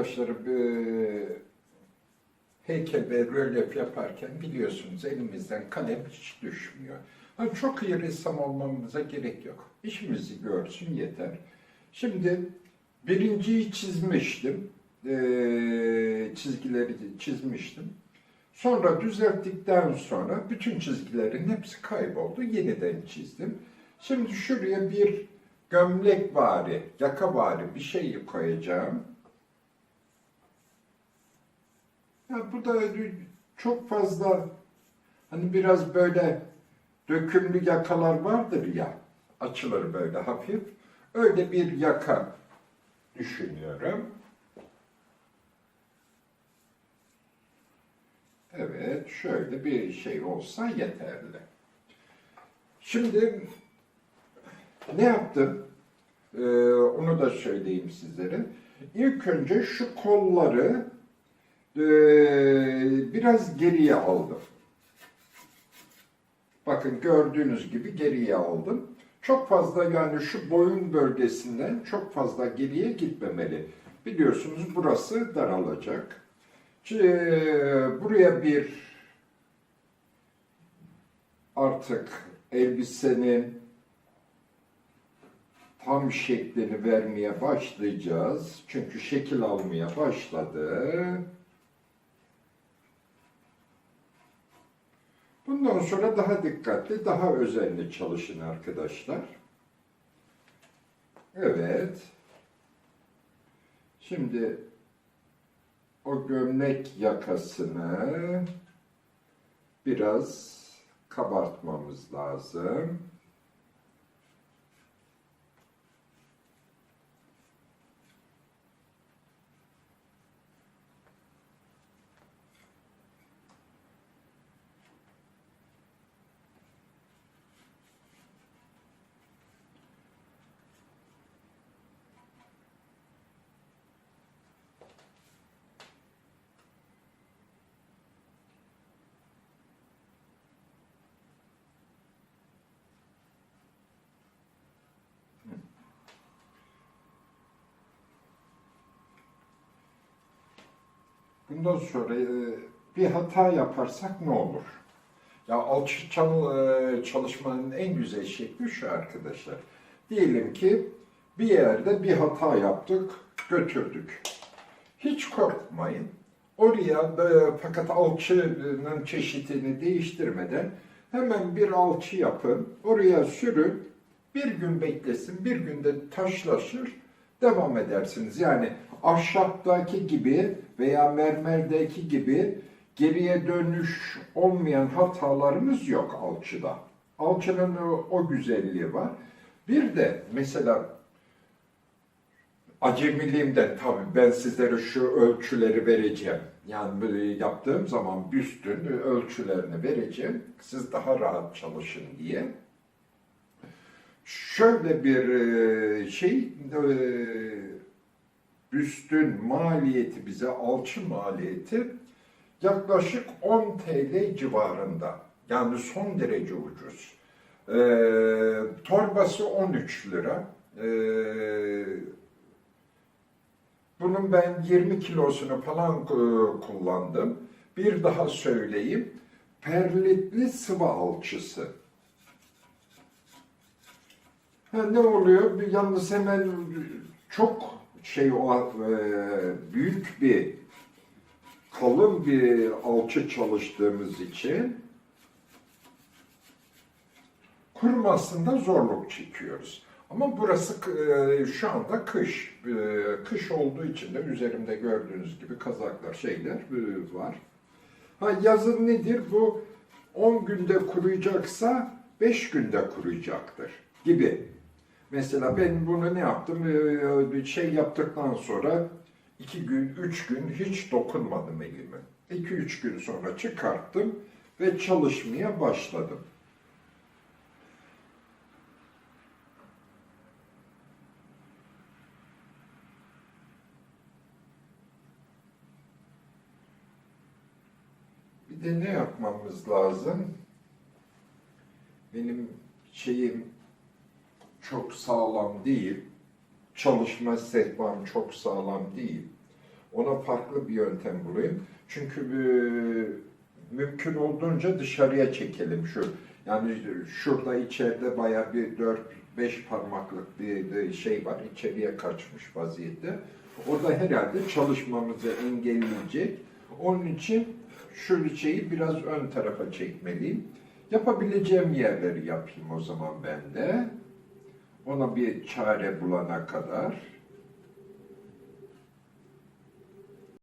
arkadaşlar e, heykel ve rölyef yaparken biliyorsunuz elimizden kalem hiç düşmüyor. Ha, çok iyi ressam olmamıza gerek yok. İşimizi görsün yeter. Şimdi birinciyi çizmiştim. E, çizgileri çizmiştim. Sonra düzelttikten sonra bütün çizgilerin hepsi kayboldu. Yeniden çizdim. Şimdi şuraya bir gömlek bari, yaka bari bir şey koyacağım. Ya bu da çok fazla hani biraz böyle dökümlü yakalar vardır ya açılır böyle hafif. Öyle bir yaka düşünüyorum. Evet, şöyle bir şey olsa yeterli. Şimdi ne yaptım? Ee, onu da söyleyeyim sizlere. İlk önce şu kolları e, biraz geriye aldım. Bakın gördüğünüz gibi geriye aldım. Çok fazla yani şu boyun bölgesinden çok fazla geriye gitmemeli. Biliyorsunuz burası daralacak. Ee, Buraya bir artık elbisenin tam şeklini vermeye başlayacağız. Çünkü şekil almaya başladı. Bundan sonra daha dikkatli, daha özenli çalışın arkadaşlar. Evet. Şimdi o gömlek yakasını biraz kabartmamız lazım. Bundan sonra e, bir hata yaparsak ne olur? Ya alçı e, çalışmanın en güzel şekli şu arkadaşlar. Diyelim ki bir yerde bir hata yaptık, götürdük. Hiç korkmayın. Oraya e, fakat alçının çeşidini değiştirmeden hemen bir alçı yapın. Oraya sürün. Bir gün beklesin, bir günde taşlaşır, devam edersiniz. Yani ahşaptaki gibi veya mermerdeki gibi geriye dönüş olmayan hatalarımız yok alçıda. Alçının o, o güzelliği var. Bir de mesela acemiliğimden tabii ben sizlere şu ölçüleri vereceğim. Yani böyle yaptığım zaman büstün ölçülerini vereceğim. Siz daha rahat çalışın diye. Şöyle bir e, şey, e, büstün maliyeti bize, alçı maliyeti yaklaşık 10 TL civarında. Yani son derece ucuz. E, torbası 13 lira. E, bunun ben 20 kilosunu falan e, kullandım. Bir daha söyleyeyim. Perlitli sıvı alçısı. Ha, ne oluyor? Bir- Yalnız hemen çok şey o e, büyük bir kalın bir alçı çalıştığımız için kurumasında zorluk çekiyoruz. Ama burası e, şu anda kış. E, kış olduğu için de üzerimde gördüğünüz gibi kazaklar, şeyler var. Ha yazın nedir? Bu 10 günde kuruyacaksa 5 günde kuruyacaktır gibi. Mesela ben bunu ne yaptım? Ee, Bir şey yaptıktan sonra 2 gün, 3 gün hiç dokunmadım elime. 2-3 gün sonra çıkarttım ve çalışmaya başladım. Bir de ne yapmamız lazım? Benim şeyim çok sağlam değil. Çalışma sehpam çok sağlam değil. Ona farklı bir yöntem bulayım. Çünkü e, mümkün olduğunca dışarıya çekelim şu. Yani şurada içeride bayağı bir 4-5 parmaklık bir bir şey var. içeriye kaçmış vaziyette. O da herhalde çalışmamızı engelleyecek. Onun için şu şeyi biraz ön tarafa çekmeliyim. Yapabileceğim yerleri yapayım o zaman ben de. Ona bir çare bulana kadar.